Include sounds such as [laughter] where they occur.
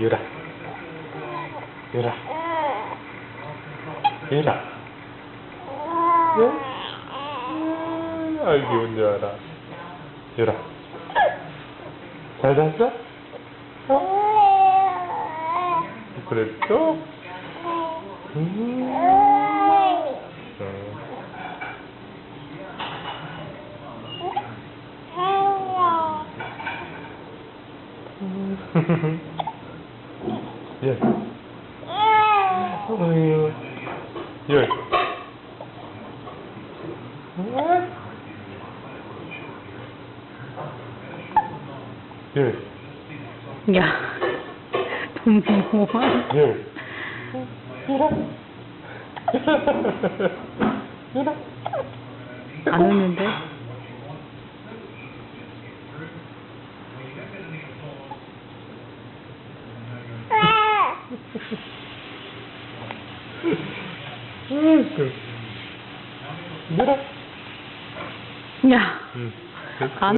유라. 유라. 유라. 네? 아이 기분 좋아라. 유라. 잘 잤어? 그랬죠? 음. 어. [laughs] 예. 어휴. 예. 예. 야, 너무 뭐야? 예. [laughs] 안 웃는데? 유라. 야, 응. 안